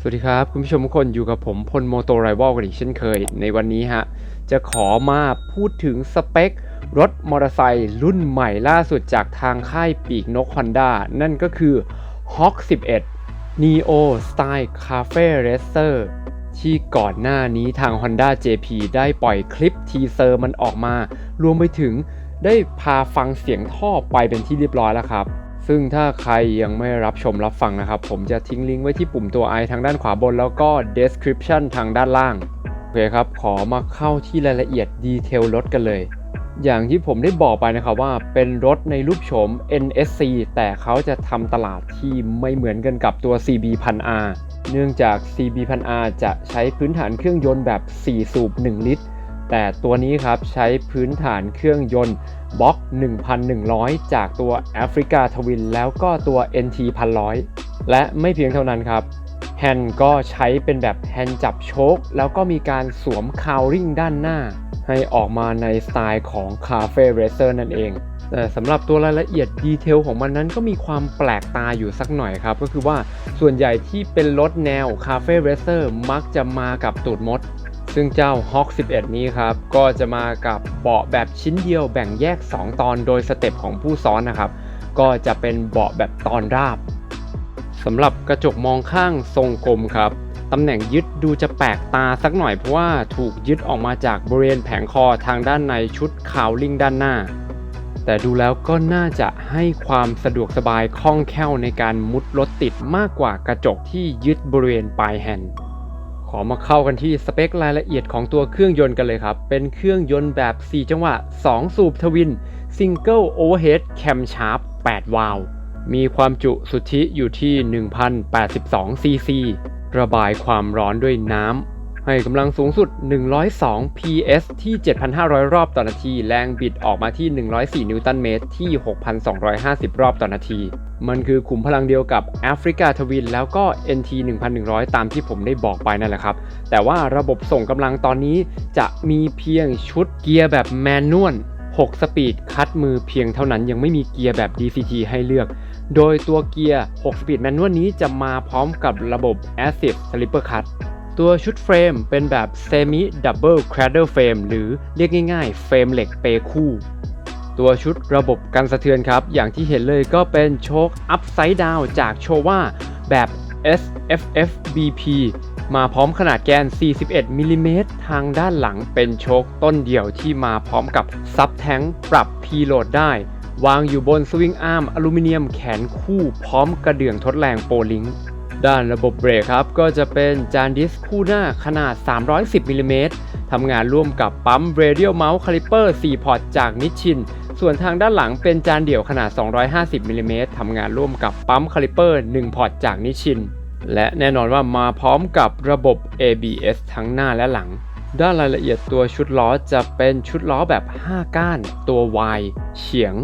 สวัสดีครับ คุณผู้ชมทุกคนอยู่กับผมพลโมโตไรวอลกันอีกเช่นเคย ในวันนี้ฮะ จะขอมาพูดถึงสเปค รถมอเตอร์ไซค์รุ่นใหม่ล่าสุดจากทางค่ายปีกนก Honda นั่นก็คือ Hawk 11 Neo Style Cafe Racer ที่ก่อนหน้านี้ทาง Honda JP ได้ปล่อยคลิปทีเซอร์มันออกมา รวมไปถึงได้พาฟังเสียงท่อไปเป็นที่เรียบร้อยแล้วครับ ซึ่งถ้าใครยังไม่รับชมรับฟังนะครับ ผมจะทิ้งลิงก์ไว้ที่ปุ่มตัว i ทางด้านขวาบน แล้วก็ description ทางด้านล่าง โอเคครับ ขอมาเข้าที่รายละเอียดดีเทลรถกันเลย อย่างที่ผมได้บอกไปนะครับว่าเป็นรถในรูปโฉม NSC แต่เขาจะทำตลาดที่ไม่เหมือนกันกับตัว CB 1000 R เนื่องจาก CB 1000 R จะใช้พื้นฐานเครื่องยนต์แบบ 4 สูบ 1 ลิตร แต่ตัวนี้ครับใช้พื้นฐานเครื่องยนต์บล็อก 1,100 จากตัว Africa Twin แล้วก็ตัว NT 1,100 และไม่เพียงเท่านั้นครับแฮนด์ก็ใช้เป็นแบบแฮนด์จับโชค แล้วก็มีการสวมคาวริงด้านหน้า ให้ออกมาในสไตล์ของ Cafe Racer นั่นเองแต่สำหรับตัวรายละเอียดดีเทลของมันนั้นก็มีความแปลกตาอยู่สักหน่อยครับ ก็คือว่าส่วนใหญ่ที่เป็นรถแนว Cafe Racer มักจะมากับตูดมด ซึ่งเจ้า Hawk 11 นี้ครับ ก็จะมากับเบาะแบบชิ้นเดียวแบ่งแยก 2 ตอนโดยสเต็ปของผู้ซ้อนนะครับ ก็จะเป็นเบาะแบบตอนราบสำหรับกระจกมองข้างทรงกลมครับตำแหน่งยึดดูจะแปลกตาสักหน่อยเพราะว่าถูกยึดออกมาจากบริเวณแผงคอทางด้านในชุดคาวลิงด้านหน้า แต่ดูแล้วก็น่าจะให้ความสะดวกสบายคล่องแคล่วในการมุดรถติดมากกว่ากระจกที่ยึดบริเวณปลายแฮนด์ ขอมาเข้ากันที่สเปครายละเอียดของตัวเครื่องยนต์กันเลยครับ เป็นเครื่องยนต์แบบ 4 จังหวะ 2 สูบทวิน Single Overhead Cam Sharp 8 วาล์ว มีความจุสุทธิอยู่ที่ 1,082 ซีซี ระบายความร้อนด้วยน้ำ ให้กำลังสูงสุด 102 PS ที่ 7,500 รอบต่อนาที แรงบิดออกมาที่ 104 นิวตันเมตรที่ 6,250 รอบต่อนาที มันคือขุมพลังเดียวกับ Africa Twin แล้วก็ NT 1100 ตามที่ผมได้บอกไปนั่นแหละครับ แต่ว่าระบบส่งกำลังตอนนี้จะมีเพียงชุดเกียร์แบบแมนนวล6 สปีดคัดมือเพียงเท่านั้นยังไม่มีเกียร์แบบ DCT ให้เลือก โดยตัวเกียร์ 6 สปีดแมนนวลนี้จะมาพร้อมกับระบบ Active Slipper Cut ตัวชุดเฟรมเป็นแบบ Semi Double Cradle Frame หรือเรียกง่ายๆ เฟรมเหล็กเปคู่ ตัวชุดระบบกันสะเทือนครับ อย่างที่เห็นเลยก็เป็นโชค Upside Down จากโชว่าแบบ SFF BP มาพร้อมขนาดแกน 41 มิลลิเมตร ทางด้านหลังเป็นโชคต้นเดี่ยวที่มาพร้อมกับซับแทงปรับพีโหลดได้ วางอยู่บนสวิงอาร์มอลูมิเนียมแขนคู่พร้อมกระเดื่องทดแรงโปลิง ด้านระบบเบรกครับ ก็จะเป็นจานดิสคู่หน้าขนาด 310มิลลิเมตรทำงานร่วมกับปั๊ม Radial Mouse Caliper 4 พอร์ตจากนิชชิน ส่วนทางด้านหลังเป็นจานเดี่ยวขนาด 250มิลลิเมตรทำงานร่วมกับปั๊ม Caliper 1พอร์ตจากนิชชิน และแน่นอนว่ามาพร้อมกับระบบ ABS ทั้งหน้าและหลัง ด้านรายละเอียดตัวชุดล้อจะเป็นชุดล้อแบบ 5 ก้าน ตัว Y เฉียง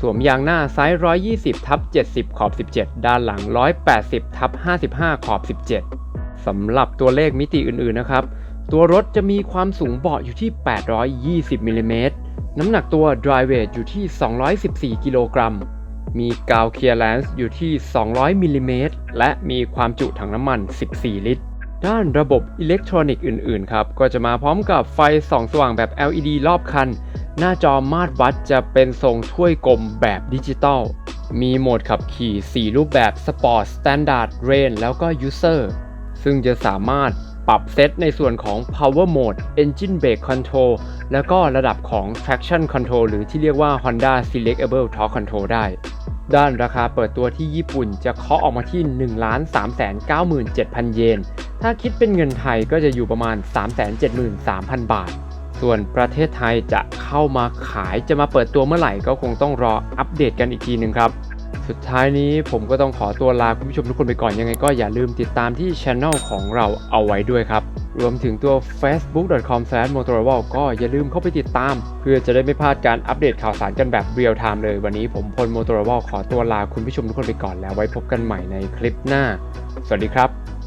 สวมยางหน้าไซส์ 120ทับ70 ขอบ 17 ด้านหลัง 180ทับ55 ขอบ 17 สำหรับตัวเลขมิติอื่นๆนะครับ ตัวรถจะมีความสูงเบาะอยู่ที่ 820มิลลิเมตรน้ำหนักตัว dry weight อยู่ที่ 214 กิโลกรัม มีกาวเคลียร์แลนซ์อยู่ที่ 200มิลลิเมตรและมีความจุถังน้ำมัน 14 ลิตร ด้านระบบอิเล็กทรอนิกส์อื่น ๆ ครับ ก็จะมาพร้อมกับไฟส่องสว่างแบบ LED รอบคัน หน้าจอมาตรวัดจะเป็นทรงถ้วยกลมแบบดิจิตอล มีโหมดขับขี่ 4 รูปแบบ Sport Standard Range แล้วก็ User ซึ่งจะสามารถปรับเซตในส่วนของ Power Mode Engine Brake Control แล้วก็ระดับของ Traction Control หรือที่เรียกว่า Honda Selectable Torque Control ได้ ด้านราคาเปิดตัวที่ญี่ปุ่นจะเคาะออกมาที่ 1 3 9 7 0 0 0 เยน ถ้าคิดเป็นเงินไทยก็จะอยู่ประมาณ 373,000 บาท ส่วนประเทศไทยจะเข้ามาขายจะมาเปิดตัวเมื่อไหร่ก็คงต้องรออัปเดตกันอีกทีหนึ่งครับ สุดท้ายนี้ผมก็ต้องขอตัวลาคุณผู้ชมทุกคนไปก่อนยังไงก็อย่าลืมติดตามที่ช anel ของเราเอาไว้ด้วยครับ รวมถึงตัว facebook.com/motorola ก็อย่าลืมเข้าไปติดตาม เพื่อจะได้ไม่พลาดการอัปเดตข่าวสารกันแบบเรียลไทม์เลย วันนี้ผมพล motorola ขอตัวลาคุณผู้ชมทุกคนไปก่อนแล้วไว้พบกันใหม่ในคลิปหน้า สวัสดีครับ